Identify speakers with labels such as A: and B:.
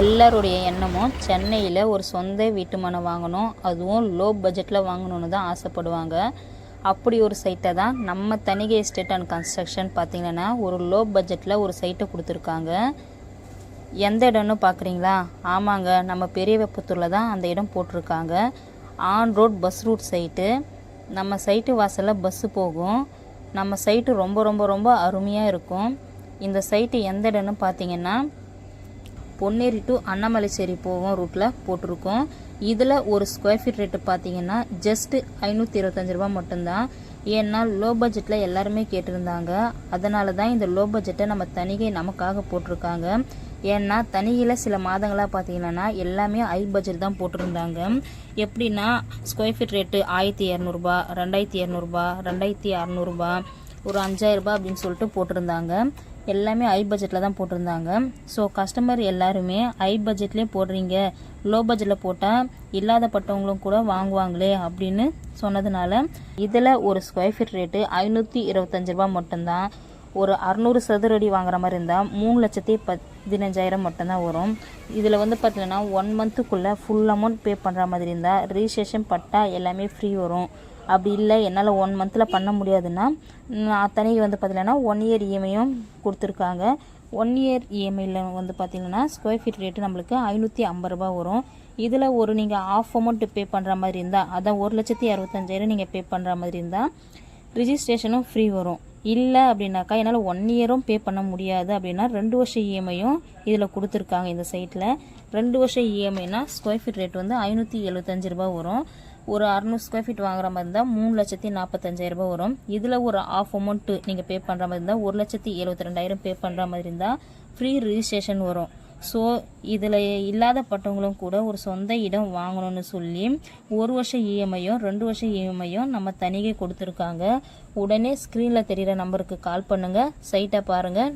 A: எல்லாருடைய எண்ணமும் சென்னையில் ஒரு சொந்த வீட்டு மனை வாங்கணும். அதுவும் லோ பட்ஜெட்டில் வாங்கணும்னு தான் ஆசைப்படுவாங்க. அப்படி ஒரு சைட்டை தான் நம்ம தனிகை எஸ்டேட் அண்ட் கன்ஸ்ட்ரக்ஷன் பார்த்திங்கன்னா ஒரு லோ பட்ஜெட்டில் ஒரு சைட்டை கொடுத்துருக்காங்க. எந்த இடம்னு பார்க்குறீங்களா ஆமாங்க நம்ம பெரிய வெப்பத்தூரில் தான் அந்த இடம் போட்டிருக்காங்க. On road bus route side நம்ம சைட்டு வாசலில் பஸ்ஸு போகும். நம்ம சைட்டு ரொம்ப ரொம்ப ரொம்ப அருமையாக இருக்கும். இந்த சைட்டு எந்த இடம்னு பார்த்தீங்கன்னா பொன்னேரி டு அண்ணாமலைச்சேரி போகும் ரூட்டில் போட்டிருக்கோம். இதில் ஒரு ஸ்கொயர் ஃபீட் ரேட்டு பார்த்தீங்கன்னா ஜஸ்ட்டு ஐநூற்றி இருபத்தஞ்சி ரூபா மட்டும்தான். ஏன்னா லோ பட்ஜெட்டில் எல்லாருமே கேட்டிருந்தாங்க. அதனால தான் இந்த லோ பட்ஜெட்டை நம்ம தனிகை நமக்காக போட்டிருக்காங்க. ஏன்னா தனியில் சில மாதங்களாக பார்த்தீங்கன்னா எல்லாமே ஹை பட்ஜெட் தான் போட்டிருந்தாங்க. எப்படின்னா ஸ்கொயர் ஃபீட் ரேட்டு ஆயிரத்தி இரநூறுபா ரெண்டாயிரத்தி இரநூறுபா ரெண்டாயிரத்தி அறநூறுபா ஒரு அஞ்சாயிரரூபா அப்படின்னு சொல்லிட்டு போட்டிருந்தாங்க. எல்லாமே ஹை பட்ஜெட்டில் தான் போட்டிருந்தாங்க. ஸோ கஸ்டமர் எல்லாருமே ஹை பட்ஜெட்லேயே போடுறீங்க. லோ பட்ஜெட்டில் போட்டால் இல்லாதப்பட்டவங்களும் கூட வாங்குவாங்களே அப்படின்னு சொன்னதுனால இதில் ஒரு ஸ்கொயர் ஃபீட் ரேட்டு ஐநூற்றி இருபத்தஞ்சி ரூபா மட்டும்தான். ஒரு அறநூறு சதுர அடி வாங்குற மாதிரி இருந்தால் மூணு லட்சத்தி பதினஞ்சாயிரம் மட்டும்தான் வரும். இதில் வந்து பார்த்தீங்கன்னா ஒன் மந்த்துக்குள்ளே ஃபுல் அமௌண்ட் பே பண்ணுற மாதிரி இருந்தால் ரிஜிஸ்ட்ரேஷன் பட்டா எல்லாமே ஃப்ரீ வரும். அப்படி இல்லை என்னால் ஒன் மந்தில் பண்ண முடியாதுன்னா அத்தனைக்கு வந்து பார்த்தீங்கன்னா ஒன் இயர் இஎம்ஐயும் கொடுத்துருக்காங்க. ஒன் இயர் இஎம்ஐயில் வந்து பார்த்தீங்கன்னா ஸ்கொயர் ஃபீட் ரேட்டு நம்மளுக்கு ஐநூற்றி ஐம்பது ரூபா வரும். இதில் ஒரு நீங்கள் ஆஃப் அமௌண்ட் பே பண்ணுற மாதிரி இருந்தால் அதான் ஒரு லட்சத்தி அறுபத்தஞ்சாயிரம் நீங்கள் பே பண்ணுற மாதிரி இருந்தால் ரிஜிஸ்ட்ரேஷனும் ஃப்ரீ வரும். இல்லை அப்படின்னாக்கா என்னால் ஒன் இயரும் பே பண்ண முடியாது அப்படின்னா ரெண்டு வருஷம் இஎம்ஐயும் இதில் கொடுத்துருக்காங்க இந்த சைட்டில் ரெண்டு வருஷம் இஎம்ஐனா ஸ்கொயர் ஃபீட் ரேட் வந்து ஐநூற்றி எழுபத்தஞ்சு ரூபா வரும். ஒரு அறநூறு ஸ்கொயர் ஃபீட் வாங்குற மாதிரி இருந்தால் மூணு லட்சத்தி நாற்பத்தஞ்சாயிரம் ரூபாய் வரும். இதில் ஒரு ஆஃப் அமௌண்ட்டு நீங்கள் பே பண்ணுற மாதிரி இருந்தால் ஒரு லட்சத்தி எழுபத்தி ரெண்டாயிரம் பே பண்ணுற மாதிரி இருந்தால் ஃப்ரீ ரிஜிஸ்ட்ரேஷன் வரும். ஸோ இதில் இல்லாதப்பட்டவங்களும் கூட ஒரு சொந்த இடம் வாங்கணும்னு சொல்லி ஒரு வருஷம் இஎம்ஐயும் ரெண்டு வருஷம் இஎம்ஐயும் நம்ம தனிகை கொடுத்துருக்காங்க. உடனே ஸ்க்ரீனில் தெரிகிற நம்பருக்கு கால் பண்ணுங்கள் சைட்டை பாருங்கள்